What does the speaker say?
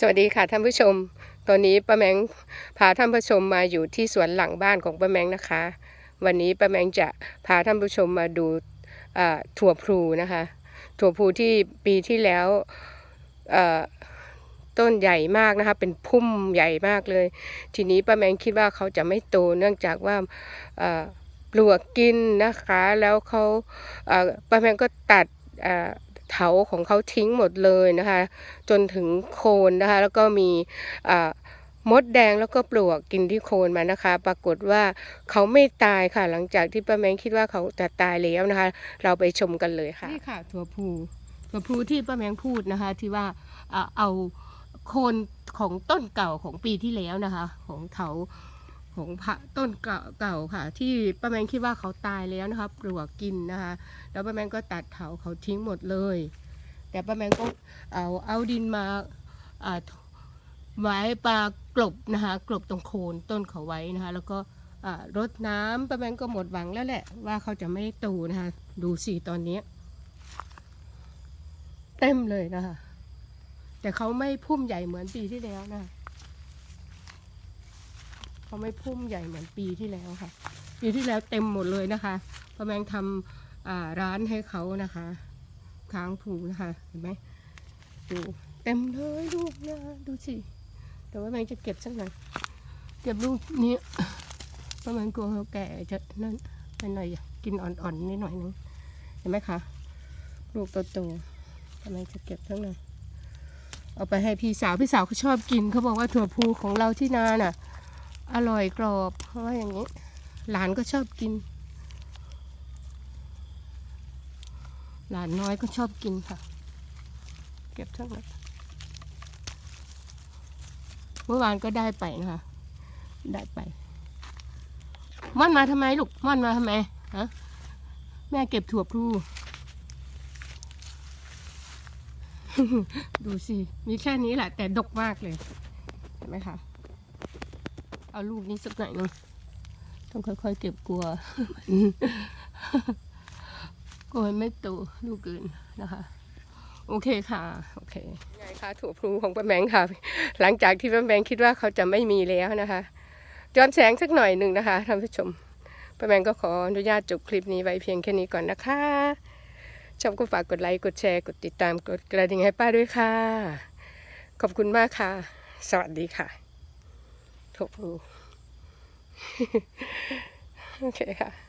สวัสดีค่ะท่านผู้ชม ตอนนี้ป้าแมงพาท่านผู้ชมมาอยู่ที่สวนหลังบ้านของป้าแมงนะคะ วันนี้ป้าแมงจะพาท่านผู้ชมมาดูถั่วพลูนะคะ ถั่วพลูที่ปีที่แล้วต้นใหญ่มากนะคะ เป็นพุ่มใหญ่มากเลย ทีนี้ป้าแมงคิดว่าเขาจะไม่โตเนื่องจากว่าปลวกกินนะคะ แล้วเขาป้าแมงก็ตัด เถาของเขาทิ้งหมดเลยนะคะ จนถึงโคนนะคะ แล้วก็มีมดแดงแล้วก็ปลวกกินที่โคนมานะคะ ปรากฏว่าเขาไม่ตายค่ะ หลังจากที่ป้าแมงคิดว่าเขาจะตายแล้วนะคะ เราไปชมกันเลยค่ะนี่ค่ะถั่วพูถั่วพูที่ป้าแมงพูดนะคะ ที่ว่าเอาโคนของต้นเก่าของปีที่แล้วนะคะ ของเถา ของพระต้นเก่าเก่าค่ะ ที่ป้าแมงคิดว่าเขาตายแล้วนะคะปลวกกินนะคะ แล้วป้าแมงก็ตัดเถาเขาทิ้งหมดเลย แต่ป้าแมงก็เอาเอาดินมาอ่าไว้ปลากลบนะคะกลบตรงโคนต้นเขาไว้นะคะ แล้วก็รดน้ำป้าแมงก็หมดหวังแล้วแหละ ว่าเขาจะไม่โตนะคะ ดูสิตอนนี้ เต็มเลยนะคะ แต่เขาไม่พุ่มใหญ่เหมือนปีที่แล้วนะะ เขาไม่พุ่มใหญ่เหมือนปีที่แล้วค่ะ ปีที่แล้วเต็มหมดเลยนะคะป้าแมงทำร้านให้เขานะคะ ค้างผูนะคะเห็นไหมดูเต็มเลยลูกนะดูสิแต่ว่าแมงจะเก็บสักหน่อยเก็บลูกนี้ประมาณกลัวเขาแก่จะนั่นไปหน่อยกินอ่อนๆนิดหน่อยนึงเห็นไหมคะลูกโตๆกำลังจะเก็บสักหน่อยเอาไปให้พี่สาวพี่สาวเขาชอบกินเขาบอกว่าถั่วพูของเราที่นาน่ะ อร่อยกรอบเพราะว่าอย่างนี้ หลานก็ชอบกิน หลานน้อยก็ชอบกินค่ะ เก็บทั้งหมดเมื่อวานก็ได้ไปนะคะ ได้ไป ม่อนมาทำไมลูก ม่อนมาทำไมฮะแม่เก็บถั่วพลูดูสิ มีแค่นี้แหละ แต่ดกมากเลย เห็นไหมคะ เอาลูกนี้สักหน่อยหนึงต้องค่อยๆเก็บกลัวกลัวมันไม่โตลูกเกินนะคะโอเคค่ะ โอเคไงคะถั่วพลูของป้าแมงค่ะ หลังจากที่ป้าแมงคิดว่าเขาจะไม่มีแล้วนะคะย้อนแสงสักหน่อยหนึ่งนะคะท่านผู้ชมป้าแมงก็ขออนุญาตจบคลิปนี้ไว้เพียงแค่นี้ก่อนนะคะชอบก็ฝากกดไลค์กดแชร์กดติดตามกดกระดิ่งให้ป้าด้วยค่ะ ขอบคุณมากค่ะ สวัสดีค่ะ ถั่วพลูโอเคค่ะ